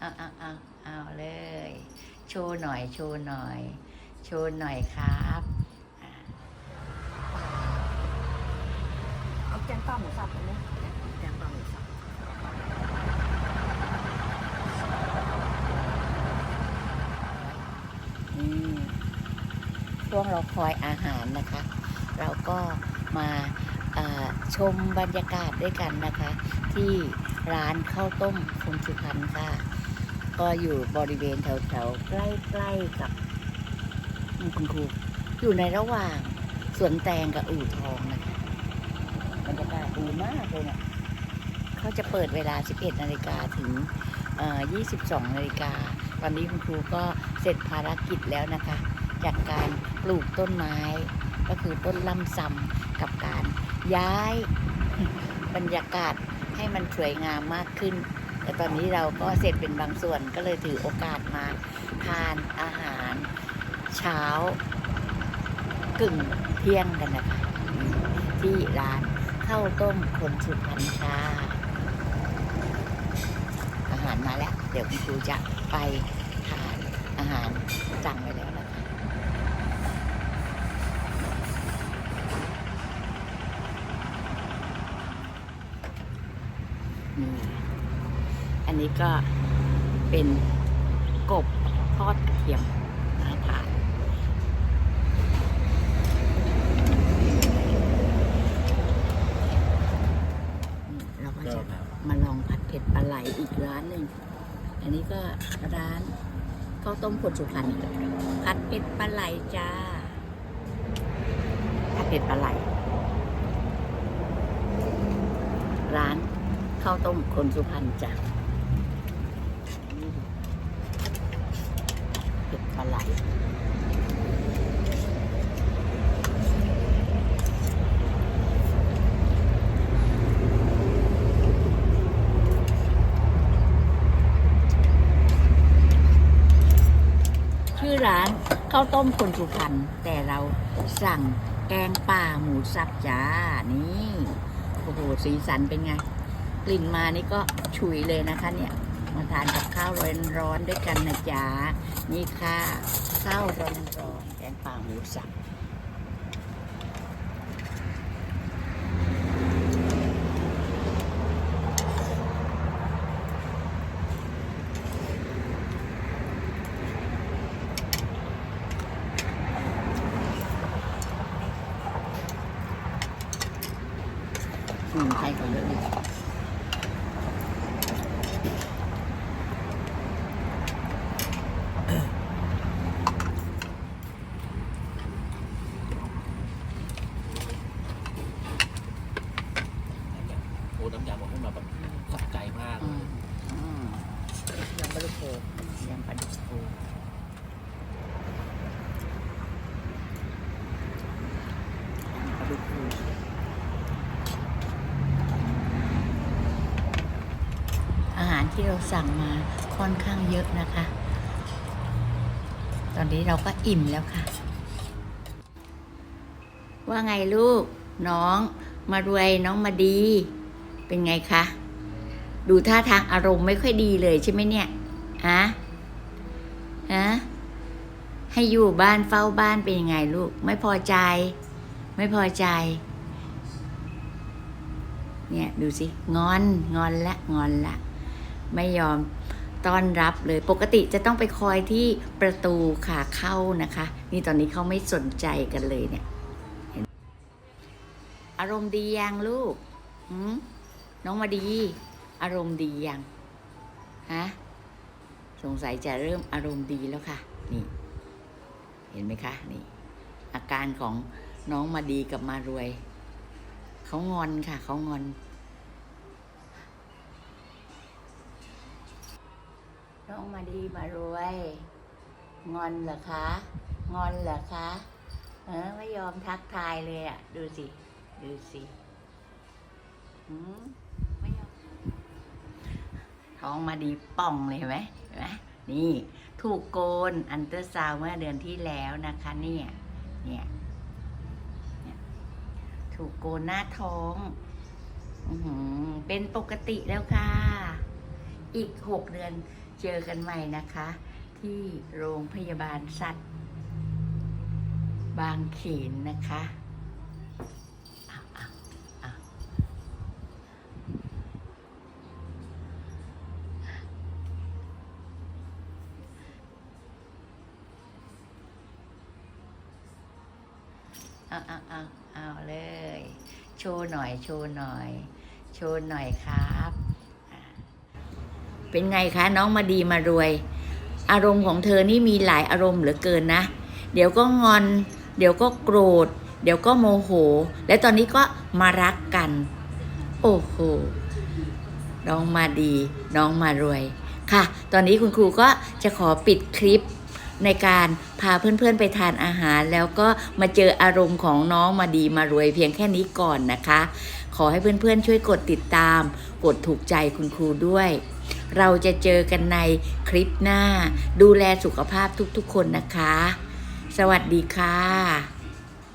เอาเอาเอาเอาเลย โชว์หน่อย โชว์หน่อย โชว์หน่อยครับเอาแกงปลาหมูสับไปเลยแกงปลาหมูสับช่วงเราคอยอาหารนะคะ เราก็มาชมบรรยากาศด้วยกันนะคะ ที่ร้านข้าวต้มคุณสุพรรณค่ะ ก็อยู่บริเวณแถวๆใกล้ๆกับคุณครูอยู่ในระหว่างสวนแตงกับอู่ทองนะคะบรรยากาศดีมากเลยเนี่ยเขาจะเปิดเวลา 11 นาฬิกาถึง 22 นาฬิกา ตอนนี้คุณครูก็เสร็จภารกิจแล้วนะคะ จากการปลูกต้นไม้ ก็คือต้นลำซำกับการย้ายบรรยากาศให้มันสวยงามมากขึ้น แต่ตอนนี้เราก็เสร็จเป็นบางส่วนก็เลยถือโอกาสมาทานอาหารเช้ากึ่งเที่ยงกันนะคะที่ร้านข้าวต้มคนสุพรรณค่ะอาหารมาแล้ว เดี๋ยวคุณครูจะไปทานอาหารสั่งไปแล้วนะคะ นี่อั นนี้ก็เป็นกบทอดกระเทียมน่าทานนี่เราก็จะมาลองผัดเผ็ดปลาไหลอีกร้านหนึ่ง อันนี้ก็ร้านข้าวต้มผลสุพรรณผัดเผ็ดปลาไหลจ้า ผัดเผ็ดปลาไหล ร้านข้าวต้มคนสุพรรณจ้ะเผ็ดปลาไหลชื่อ ร้านข้าวต้มคนสุพรรณแต่เราสั่งแกงป่าหมูสับจ้านี่โอ้โหสีสันเป็นไง กลิ่นมานี่ก็ฉุยเลยนะคะเนี่ยมาทานกับข้าวร้อนๆด้วยกันนะจ๊ะนี่ค่ะข้าวร้อนๆแกงป่าหมูสับ อืมใครก่อนเยอะดิโอ้น้ำยำบอกให้มาแบบสับใจมากอืมอืมยำปลาดุกโขยำปลาดุกโขยำปลาดุกโขอาหาร ที่เราสั่งมาค่อนข้างเยอะนะคะ ตอนนี้เราก็อิ่มแล้วค่ะ ว่าไงลูกน้องมารวยน้องมาดี เป็นไงคะ ดูท่าทางอารมณ์ไม่ค่อยดีเลยใช่ไหมเนี่ยฮะฮะให้อยู่บ้านเฝ้าบ้านเป็นยังไงลูก ไม่พอใจ ไม่พอใจ เนี่ย ดูสิ งอน งอนละ งอนละ ไม่ยอมต้อนรับเลยปกติจะต้องไปคอยที่ประตูขาเข้านะคะ นี่ตอนนี้เขาไม่สนใจกันเลยเนี่ย อารมณ์ดียังลูกน้องมาดี อารมณ์ดียังฮะสงสัยจะเริ่มอารมณ์ดีแล้วค่ะ นี่ เห็นไหมคะ นี่ อาการของน้องมาดีกับมารวย เขางอนค่ะ เขางอน น้องมาดีมารวย งอนเหรอคะ งอนเหรอคะ เออไม่ยอมทักทายเลยอะ ดูสิ ดูสิหืมไม่ยอมท้องมาดีป่องเลยไหมเห็นไหมนี่ถูกโกนอันเตอร์ซาวเมื่อเดือนที่แล้วนะคะเนี่ยเนี่ยเนี่ยถูกโกนหน้าท้องอือเป็นปกติแล้วค่ะ อีกหกเดือน เจอกันใหม่นะคะ ที่โรงพยาบาลสัตว์ บางเขนนะคะเอาเอาเอาเอาเอาเอาเอาเลย โชว์หน่อย โชว์หน่อย โชว์หน่อยครับอ่า เป็นไงคะน้องมาดีมารวย อารมณ์ของเธอนี่มีหลายอารมณ์เหลือเกินนะ เดี๋ยวก็งอน เดี๋ยวก็โกรธ เดี๋ยวก็โมโห และตอนนี้ก็มารักกัน โอ้โหน้องมาดี น้องมารวยค่ะ ตอนนี้คุณครูก็จะขอปิดคลิปในการพาเพื่อนๆไปทานอาหาร แล้วก็มาเจออารมณ์ของน้องมาดีมารวยเพียงแค่นี้ก่อนนะคะ ขอให้เพื่อนๆช่วยกดติดตาม กดถูกใจคุณครูด้วย เราจะเจอกันในคลิปหน้า ดูแลสุขภาพทุกๆคนนะคะ สวัสดีค่ะ